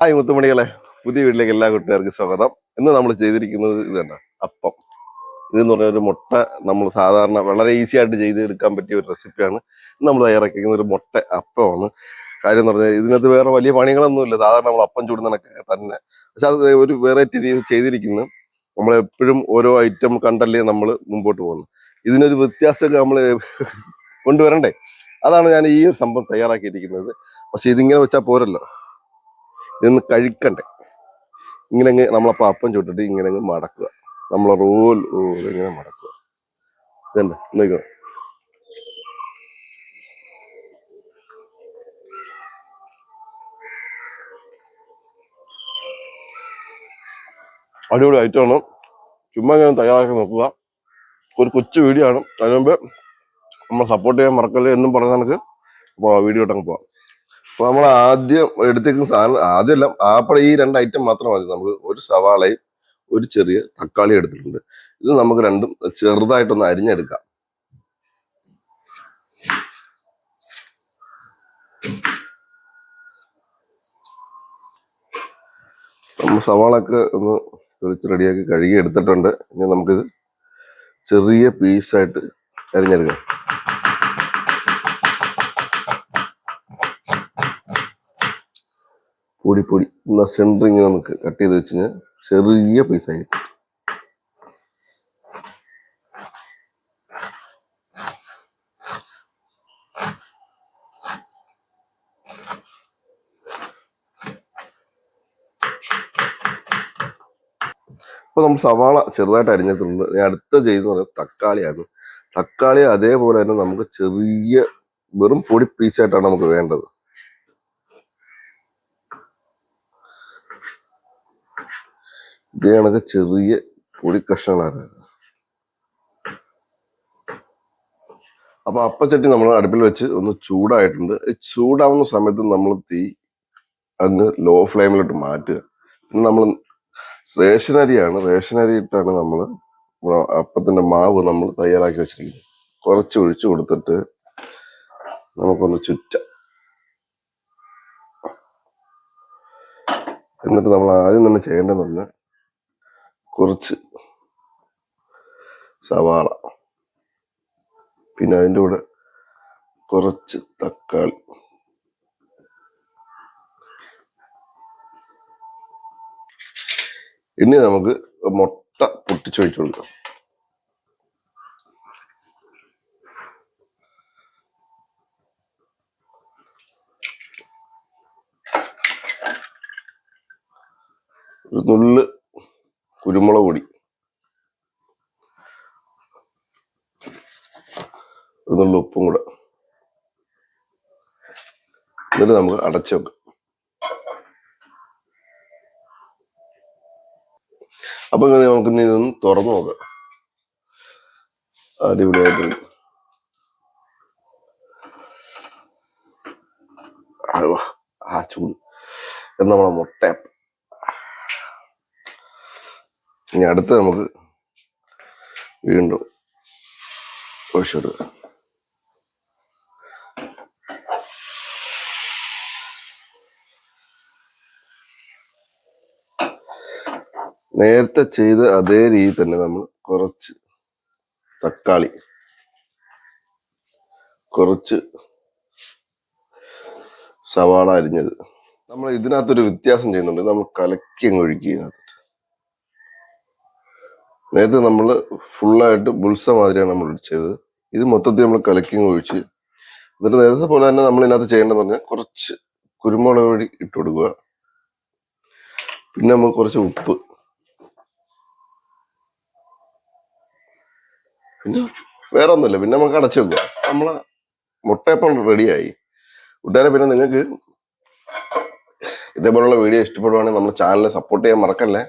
Hi മുത്തുമണികളെ പുതിയ വീട്ടിലേക്ക് എല്ലാ കൂട്ടുകാർക്കും സ്വാഗതം. ഇന്ന് നമ്മൾ ചെയ്തിരിക്കുന്നത് ഇത് തന്നെ അപ്പം. ഇതെന്ന് പറഞ്ഞ ഒരു മുട്ട നമ്മൾ സാധാരണ വളരെ ഈസി ആയിട്ട് ചെയ്തെടുക്കാൻ പറ്റിയ ഒരു റെസിപ്പിയാണ് നമ്മൾ തയ്യാറാക്കിയിരിക്കുന്ന ഒരു മുട്ട അപ്പമാണ്. കാര്യം എന്ന് പറഞ്ഞാൽ ഇതിനകത്ത് വേറെ വലിയ പണികളൊന്നുമില്ല സാധാരണ നമ്മൾ അപ്പം ചൂടുന്നതൊക്കെ തന്നെ. പക്ഷെ അത് ഒരു വെറൈറ്റി രീതി ചെയ്തിരിക്കുന്നു. നമ്മളെപ്പോഴും ഓരോ ഐറ്റം കണ്ടല്ലേ നമ്മൾ മുമ്പോട്ട് പോകുന്നു ഇതിനൊരു വ്യത്യാസമൊക്കെ നമ്മൾ കൊണ്ടുവരണ്ടേ? അതാണ് ഞാൻ ഈ ഒരു സംഭവം തയ്യാറാക്കിയിരിക്കുന്നത്. പക്ഷെ ഇതിങ്ങനെ വെച്ചാൽ പോരല്ലോ. ഇതൊന്ന് കഴിക്കണ്ടേ. ഇങ്ങനെ അങ്ങ് നമ്മളപ്പോൾ അപ്പം ചുട്ടിട്ട് ഇങ്ങനെ അങ്ങ് മടക്കുക. നമ്മളെ റോൽ റോൽ ഇങ്ങനെ മടക്കുക. ഇതല്ലേ? നോക്കിക്കോ അടിപൊളി ഐറ്റമാണ് ചുമ്മാ ഇങ്ങനെ തയ്യാറാക്കി നോക്കുക. ഒരു കൊച്ചു വീഡിയോ ആണ്. അതിനുമുമ്പ് നമ്മൾ സപ്പോർട്ട് ചെയ്യാൻ മറക്കല്ലേ എന്നും പറഞ്ഞ നമുക്ക് അപ്പോൾ വീഡിയോ ഇട്ടങ്ങ് പോവാം. അപ്പൊ നമ്മൾ ആദ്യം എടുത്തേക്കുന്ന സാധനം ആദ്യമല്ല ആപ്പടെ ഈ രണ്ട് ഐറ്റം മാത്രം മതി. നമുക്ക് ഒരു സവാളയും ഒരു ചെറിയ തക്കാളി എടുത്തിട്ടുണ്ട്. ഇത് നമുക്ക് രണ്ടും ചെറുതായിട്ടൊന്ന് അരിഞ്ഞെടുക്കാം. നമ്മൾ സവാളൊക്കെ ഒന്ന് തെളിച്ച് റെഡിയാക്കി കഴുകി എടുത്തിട്ടുണ്ട്. ഇനി നമുക്കിത് ചെറിയ പീസായിട്ട് അരിഞ്ഞെടുക്കാം. പൊടി എന്നാൽ എന്നാ സെന്റർ ഇങ്ങനെ നമുക്ക് കട്ട് ചെയ്ത് വെച്ച് കഴിഞ്ഞാൽ ചെറിയ കിട്ടും. അപ്പോൾ നമ്മൾ സവാള ചെറുതായിട്ട് അരിഞ്ഞിട്ടുണ്ട്. ഞാൻ അടുത്ത ചെയ്യുന്നത് പറയുന്നത് തക്കാളിയാണ്. തക്കാളി അതേപോലെ തന്നെ നമുക്ക് ചെറിയ വെറും പൊടി പീസായിട്ടാണ് നമുക്ക് വേണ്ടത്. ഇതേ ചെറിയ പൊടി കഷ്ണങ്ങളാണ് അപ്പൊ അപ്പച്ചട്ടി നമ്മൾ അടുപ്പിൽ വെച്ച് ഒന്ന് ചൂടായിട്ടുണ്ട്. ചൂടാവുന്ന സമയത്ത് നമ്മൾ തീ അങ്ങ് ലോ ഫ്ലെയിമിലോട്ട് മാറ്റുക. പിന്നെ നമ്മൾ റേഷൻ അരിയാണ് റേഷൻ അരി ഇട്ടാണ് നമ്മൾ അപ്പത്തിന്റെ മാവ് നമ്മൾ തയ്യാറാക്കി വെച്ചിരിക്കുന്നത്. കുറച്ച് ഒഴിച്ചു കൊടുത്തിട്ട് നമുക്കൊന്ന് ചുറ്റാം. എന്നിട്ട് നമ്മൾ ആദ്യം തന്നെ ചെയ്യേണ്ടതെന്ന് പറഞ്ഞാൽ കുറച്ച് സവാള. പിന്നെ അതിന്റെ കൂടെ കുറച്ച് തക്കാളി. ഇനി നമുക്ക് മുട്ട പൊട്ടിച്ചൊഴിച്ചു കൊടുക്കാം. ഒരു നുള്ള് കുരുമുളക് പൊടി. ഒരു നുള്ളു ഉപ്പും കൂടെ. എന്നിട്ട് നമുക്ക് അടച്ചു വെക്കാം. അപ്പൊ ഇങ്ങനെ നമുക്ക് ഇതൊന്ന് തുറന്നു നോക്കാം. അടിപൊളിയായിട്ടുണ്ട് ആവാ, ആ ചൂട്. എന്നാ നമ്മളെ മുട്ടയപ്പം. ഇനി അടുത്ത് നമുക്ക് വീണ്ടും ഒഴിച്ചിടുക നേരത്തെ ചെയ്ത അതേ രീതി തന്നെ നമ്മൾ കുറച്ച് തക്കാളി കുറച്ച് സവാള അരിഞ്ഞത്. നമ്മൾ ഇതിനകത്തൊരു വ്യത്യാസം ചെയ്യുന്നുണ്ട്. നമ്മൾ കലക്കി അങ്ങ് ഒഴുക്കി ഇതിനകത്ത്. നേരത്തെ നമ്മൾ ഫുള്ളായിട്ട് ബുൾസ മാതിരിയാണ് നമ്മൾ ചെയ്തത്. ഇത് മൊത്തത്തിൽ നമ്മൾ കലക്കിങ് ഒഴിച്ച് എന്നിട്ട് നേരത്തെ പോലെ തന്നെ നമ്മൾ ഇതിനകത്ത് ചെയ്യേണ്ടതെന്ന് പറഞ്ഞാൽ കുറച്ച് കുരുമുളക് പൊടി ഇട്ട് കൊടുക്കുക. പിന്നെ നമുക്ക് കുറച്ച് ഉപ്പ്. പിന്നെ വേറെ ഒന്നുമില്ല. പിന്നെ നമുക്ക് അടച്ചു വെക്കുക. നമ്മളെ മുട്ടയപ്പം റെഡിയായി കൂട്ടുകാരെ പിന്നെ നിങ്ങൾക്ക് ഇതേപോലുള്ള വീഡിയോ ഇഷ്ടപ്പെടുവാണെങ്കിൽ നമ്മുടെ ചാനലിനെ സപ്പോർട്ട് ചെയ്യാൻ മറക്കല്ലേ?